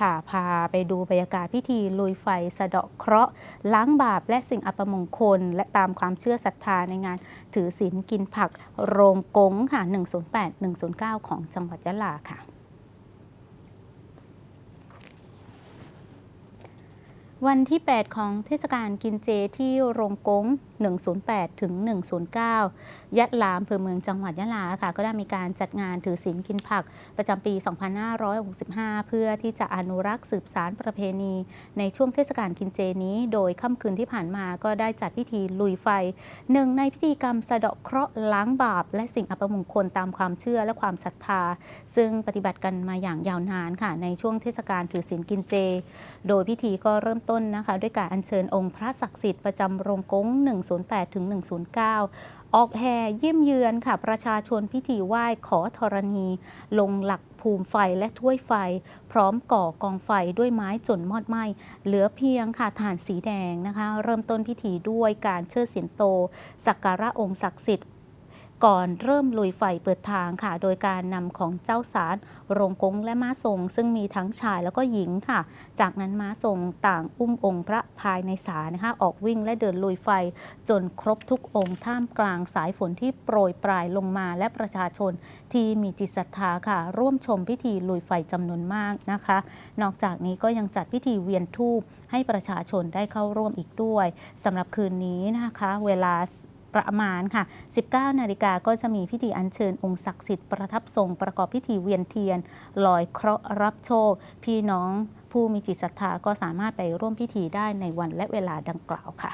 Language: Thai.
ค่ะ พาไปดูบรรยากาศพิธีลุยไฟสะเดาะเคราะห์ล้างบาปและสิ่งอัปมงคล และตามความเชื่อศรัทธาในงาน ถือศีลกินผักโรงกงค่ะ 108 109 ของจังหวัดยะลาค่ะ วันที่ 8 ของเทศกาลกินเจที่โรงกง108 ถึง 109 ยะลาอำเภอเมืองจังหวัดยะลาค่ะ ก็ได้มีการจัดงานถือศีลกินผักประจำปี 2565 เพื่อที่จะอนุรักษ์สืบสารประเพณี ในช่วงเทศกาลกินเจนี้ โดยค่ำคืนที่ผ่านมาก็ได้จัดพิธีลุยไฟ หนึ่งในพิธีกรรมสะเดาะเคราะห์ล้างบาป และสิ่งอัปมงคลตามความเชื่อและความศรัทธา ซึ่งปฏิบัติกันมาอย่างยาวนานค่ะ ในช่วงเทศกาลถือศีลกินเจ โดยพิธีก็เริ่มต้นนะคะ ด้วยการอัญเชิญองค์พระศักดิ์สิทธิ์ประจำโรงกง108ถึง109 ออกแห่เยี่ยมเยือนค่ะ ประชาชนพิธีไหว้ขอธรณี ลงหลักภูมิไฟและถ้วยไฟ พร้อมก่อกองไฟด้วยไม้จนมอดไหม้เหลือเพียงค่ะฐานสีแดงนะคะ เริ่มต้นพิธีด้วยการเชิดสิงโต สักการะองค์ศักดิ์สิทธิ์ ก่อนเริ่มลุยไฟเปิดทางค่ะ โดยการนำของเจ้าสารโรงกงและม้าทรง ซึ่งมีทั้งชายแล้วก็หญิงค่ะ จากนั้นม้าทรงต่างอุ้มองค์พระภายในศาลนะคะออกวิ่งและเดินลุยไฟ จนครบทุกองค์ท่ามกลางสายฝนที่โปรยปลายลงมาและประชาชนที่มีจิตศรัทธาค่ะ ร่วมชมพิธีลุยไฟจำนวนมากนะคะ นอกจากนี้ก็ยังจัดพิธีเวียนธูปให้ประชาชนได้เข้าร่วมอีกด้วยสำหรับคืนนี้นะคะ เวลา ประมาณค่ะ 19 นาฬิกาก็จะมีพิธีอัญเชิญองค์ศักดิ์สิทธิ์ประทับทรงประกอบพิธีเวียนเทียน ลอยเคราะห์รับโชค พี่น้องผู้มีจิตศรัทธาก็สามารถไปร่วมพิธีได้ในวันและเวลาดังกล่าวค่ะ